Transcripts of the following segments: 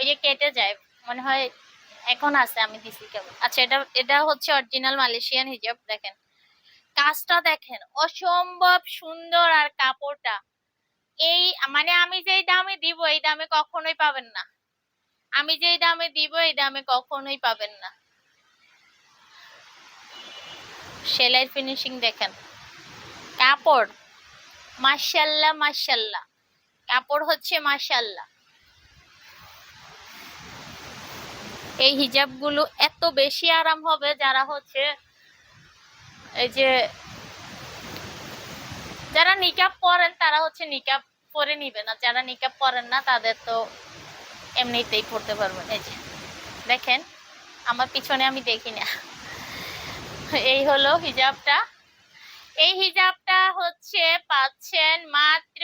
ওই যে কেটে যায়, মনে হয় এখন আছে, আমি দিছি কেবল। আচ্ছা এটা এটা হচ্ছে অরিজিনাল মালয়েশিয়ান হিজাব, দেখেন। কাজটা দেখেন, অসম্ভব সুন্দর আর কাপড়টা। এই মানে আমি যেই দামে দিব, এই দামে কখনোই পাবেন না। আমি যেই দামে দিব, এই দামে কখনোই পাবেন না। সেলাই ফিনিশিং দেখেন। কাপড় মাশাল্লাহ মাশাল্লাহ কাপড় হচ্ছে মাশাল্লাহ এই হিজাবগুলো এত বেশি আরাম হবে যারা হচ্ছে এই যে যারা নিকাব পরেন, তারা হচ্ছে নিকাব পরে নিবে না। যারা নিকাব পরেন না, তাদের তো এমনিতেই পড়তে পারবেন। এই যে, দেখেন, আমার পিছনে আমি দেখি না। এই হলো হিজাবটা। এই হিজাবটা হচ্ছে পাচ্ছেন মাত্র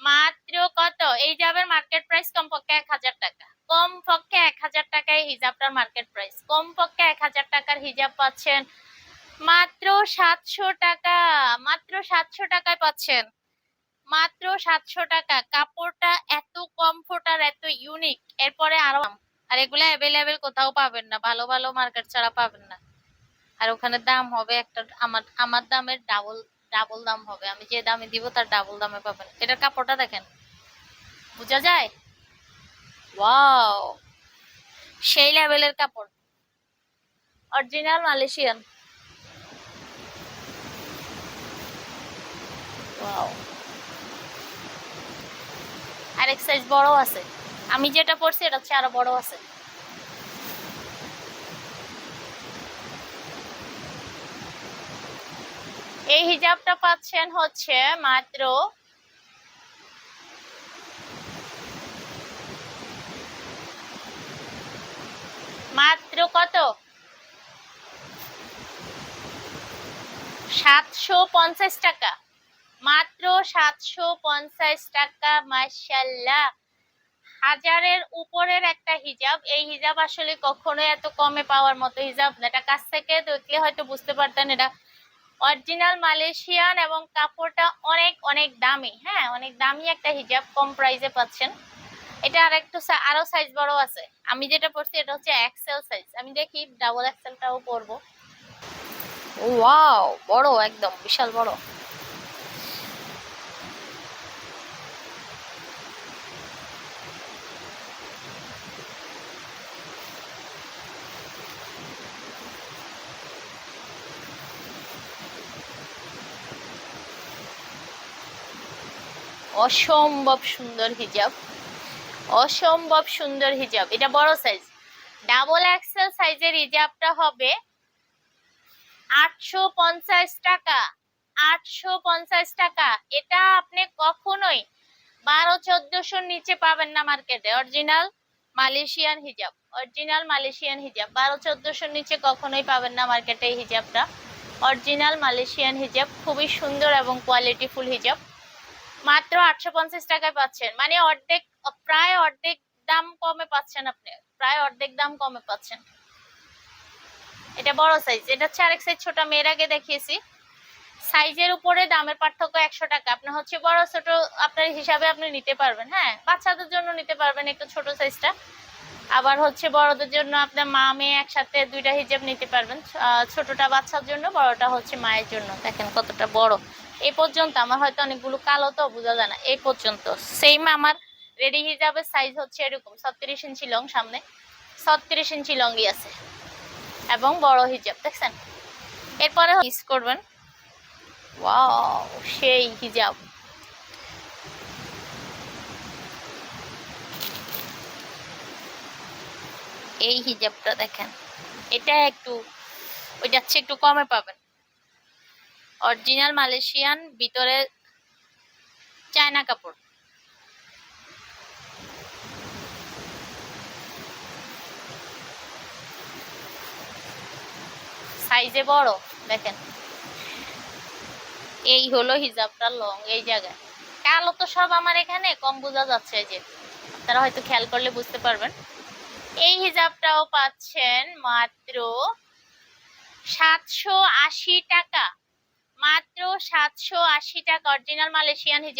মাত্র কত? এই হিজাবের মার্কেট প্রাইস কমপক্ষে এক হাজার টাকা। কমপক্ষে এক হাজার টাকায় হিজাবটার মার্কেট প্রাইস কম পক্ষে এক হাজার টাকার হিজাব পাচ্ছেন মাত্র সাতশো টাকা, মাত্র সাতশো টাকায় পাচ্ছেন। মাত্র সাতশো টাকা। কাপড়টা এত কমফোর্ট আর এত ইউনিক এরপরে আরও আর এগুলো অ্যাভেলেবেল কোথাও পাবেন না। ভালো ভালো মার্কেট ছাড়া পাবেন না। আর ওখানে দাম হবে একটা, আমার আমার দামের ডাবল ডাবল দাম হবে। আমি যে দামে দিব তার ডাবল দামে পাবেন। এটার কাপড়টা দেখেন। বোঝা যায়? ওয়াও সেই লেভেলের কাপড়। অরিজিনাল মালয়েশিয়ান ওয়াও আরেক সাইজ বড় আছে। আমি যেটা পড়ছি এটা হচ্ছে আরও বড় আছে। এই হিজাবটা পাচ্ছেন হচ্ছে মাত্র মাত্র কত সাতশো পঞ্চাশ টাকা। মাত্র সাতশো পঞ্চাশ টাকা মাসাল্লাহ হাজারের উপরের একটা হিজাব। এই হিজাব আসলে কখনোই এত কমে পাওয়ার মতো হিজাব এটা কাছ থেকে দেখলে হয়তো বুঝতে পারতেন এটা অরিজিনাল মালয়েশিয়ান এবং কাপড়টা অনেক অনেক দামি। হ্যাঁ অনেক দামি একটা হিজাব, কম প্রাইসে পাচ্ছেন। এটা আর একটু সা- আরও সাইজ বড় আছে। আমি যেটা পড়ছি এটা হচ্ছে এক্সেল সাইজ আমি দেখি ডাবল এক্সেলটাও পরবো। ওয়াও, বড় একদম, বিশাল বড়। অসম্ভব সুন্দর হিজাব। অসম্ভব সুন্দর হিজাব। এটা বড় সাইজ ডাবল এক্সেল সাইজের হিজাবটা হবে আটশো পঞ্চাশ টাকা। আটশো পঞ্চাশ টাকা। এটা আপনি কখনোই বারো চোদ্দশোর নিচে পাবেন না মার্কেটে। অরিজিনাল মালয়েশিয়ান হিজাব। অরিজিনাল মালয়েশিয়ান হিজাব। বারো চোদ্দশোর নিচে কখনোই পাবেন না মার্কেটে এই হিজাবটা। অরিজিনাল মালয়েশিয়ান হিজাব। খুবই সুন্দর এবং কোয়ালিটিফুল হিজাব। মাত্র আটশো পঞ্চাশ টাকায় পাচ্ছেন। মানে অর্ধেক, প্রায় অর্ধেক দাম কমে পাচ্ছেন আপনি। প্রায় অর্ধেক দাম কমে পাচ্ছেন। এটা বড় সাইজ এটা হচ্ছে আরেক সাইজ ছোট মেয়ের আগে দেখিয়েছি। সাইজের উপরে দামের পার্থক্য একশো টাকা। আপনি হচ্ছে বড়, ছোট, আপনার হিসাবে আপনি নিতে পারবেন হ্যাঁ? বাচ্চাদের জন্য নিতে পারবেন একটু ছোট সাইজটা আবার হচ্ছে বড়দের জন্য আপনার মা, মেয়ে একসাথে দুইটা হিজাব নিতে পারবেন। ছোটটা বাচ্চার জন্য, বড়টা হচ্ছে মায়ের জন্য। দেখেন কতটা বড়। এই পর্যন্ত আমার হয়তো অনেকগুলো কালো তো বোঝা যায় না। এই পর্যন্ত। সেম আমার রেডি হিজাবের সাইজ হচ্ছে এরকম, ছত্রিশ ইঞ্চি লং সামনে। ছত্রিশ ইঞ্চি লংই আছে। এবং বড় হিজাব, দেখছেন? এরপরে ইউজ করবেন। সেই হিজাব। এই হিজাবটা দেখেন, এটা একটু, ওই যাচ্ছে একটু কমে পাবেন। অরিজিনাল মালয়েশিয়ান ভিতরে চায়না কাপড়। সাইজে বড়, দেখেন। এই হলো হিজাবটা লং এই জায়গায়। কালো তো সব আমার এখানে, কম বোঝা যাচ্ছে যে। আপনারা হয়তো খেয়াল করলে বুঝতে পারবেন। এই হিজাবটাও পাচ্ছেন মাত্র সাতশো আশি টাকা। মাত্র সাতশো আশি টাকা অরিজিনাল মালয়েশিয়ান হিজাব